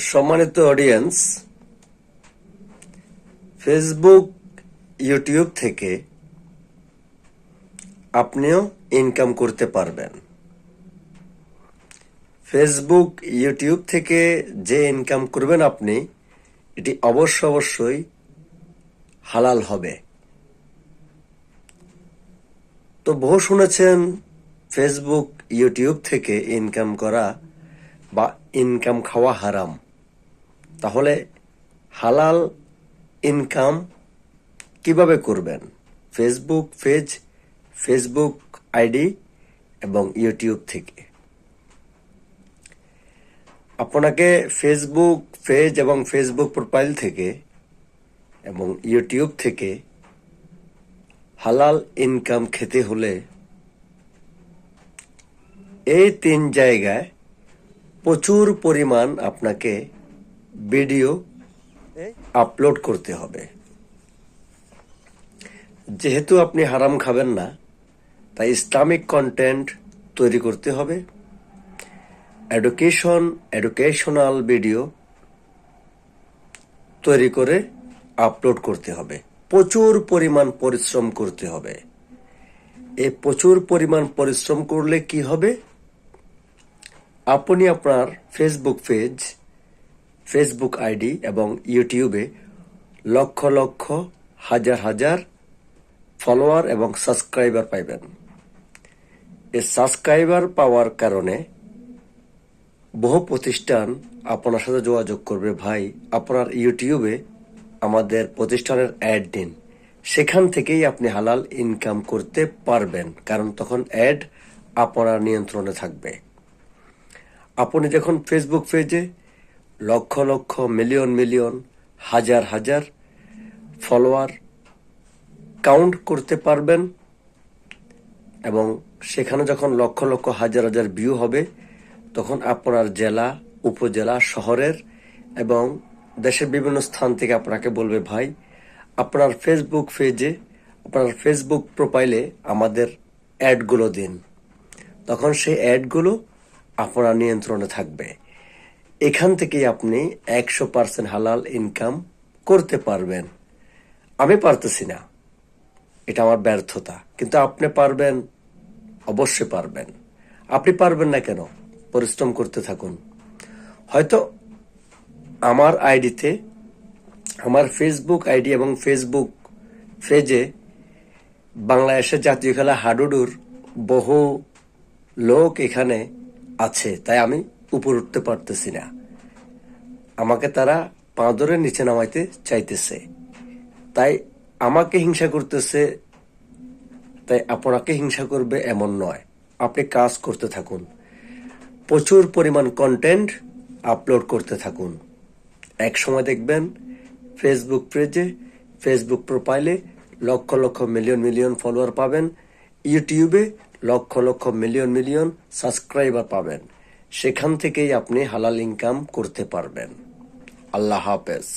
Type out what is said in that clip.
সম্মানিত audience Facebook YouTube থেকে আপনিও ইনকাম করতে পারবেন। ফেসবুক ইউটিউব থেকে যে ইনকাম করবেন আপনি, এটি অবশ্য অবশ্যই হালাল হবে। তো বহু শুনেছেন ফেসবুক ইউটিউব থেকে ইনকাম করা বা ইনকাম খাওয়া হারাম। তাহলে হালাল ইনকাম কীভাবে করবেন? ফেসবুক পেজ ফেসবুক আইডি এবং ইউটিউব থেকে। আপনাকে ফেসবুক পেজ এবং ফেসবুক প্রোফাইল থেকে এবং ইউটিউব থেকে হালাল ইনকাম খেতে হলে এই তিন জায়গায় প্রচুর পরিমাণ আপনাকে ভিডিও আপলোড করতে হবে। যেহেতু আপনি হারাম খাবেন না তাই ইসলামিক কন্টেন্ট তৈরি করতে হবে। এডুকেশন এডুকেশনাল ভিডিও তৈরি করে আপলোড করতে হবে। প্রচুর পরিমাণ পরিশ্রম করতে হবে। এই প্রচুর পরিমাণ পরিশ্রম করলে কি হবে? আপনি আপনার ফেসবুক পেজ ফেসবুক আইডি এবং ইউটিউবে লক্ষ লক্ষ হাজার হাজার ফলোয়ার এবং সাবস্ক্রাইবার পাইবেন। এই সাবস্ক্রাইবার পাওয়ার কারণে বহু প্রতিষ্ঠান আপনার সাথে যোগাযোগ করবে। ভাই, আপনার ইউটিউবে আমাদের প্রতিষ্ঠানের অ্যাড দিন। সেখান থেকেই আপনি হালাল ইনকাম করতে পারবেন, কারণ তখন অ্যাড আপনার নিয়ন্ত্রণে থাকবে। আপনি যখন ফেসবুক পেজে লক্ষ লক্ষ, মিলিয়ন মিলিয়ন, হাজার হাজার ফলোয়ার কাউন্ট করতে পারবেন। এবং সেখানে যখন লক্ষ লক্ষ, হাজার হাজার ভিউ হবে, তখন আপনার জেলা, উপজেলা, শহরের এবং দেশের বিভিন্ন স্থান থেকে আপনাকে বলবে, ভাই, আপনার ফেসবুক পেজে আপনার ফেসবুক প্রোফাইলে আমাদের অ্যাডগুলো দিন। তখন সেই অ্যাডগুলো আপনার নিয়ন্ত্রণে থাকবে। এখান থেকেই আপনি একশো পার্সেন্ট হালাল ইনকাম করতে পারবেন। আমি পারতেছি না। এটা আমার ব্যর্থতা। কিন্তু আপনি পারবেন, অবশ্যই পারবেন। আপনি পারবেন না কেন? পরিশ্রম করতে থাকুন। হয়তো আমার আইডিতে, আমার ফেসবুক আইডি এবং ফেসবুক ফেজে বাংলাদেশের জাতীয় খেলা হাডুডুর বহু লোক এখানে আছে। তাই আমি উপর উঠতে পারতেছি না। আমাকে তারা পা ধরে নিচে নামাইতে চাইতেছে। তাই আমাকে হিংসা করতেছে, তাই আপনাকে হিংসা করবে এমন নয়। আপনি কাজ করতে থাকুন। প্রচুর পরিমাণ কন্টেন্ট আপলোড করতে থাকুন। এক সময় দেখবেন ফেসবুক পেজে ফেসবুক প্রোফাইলে lakh lakh million million follower পাবেন। ইউটিউবে lakh lakh million million subscriber পাবেন। সেখান থেকেই আপনি হালাল ইনকাম করতে পারবেন। আল্লাহ হাফেজ।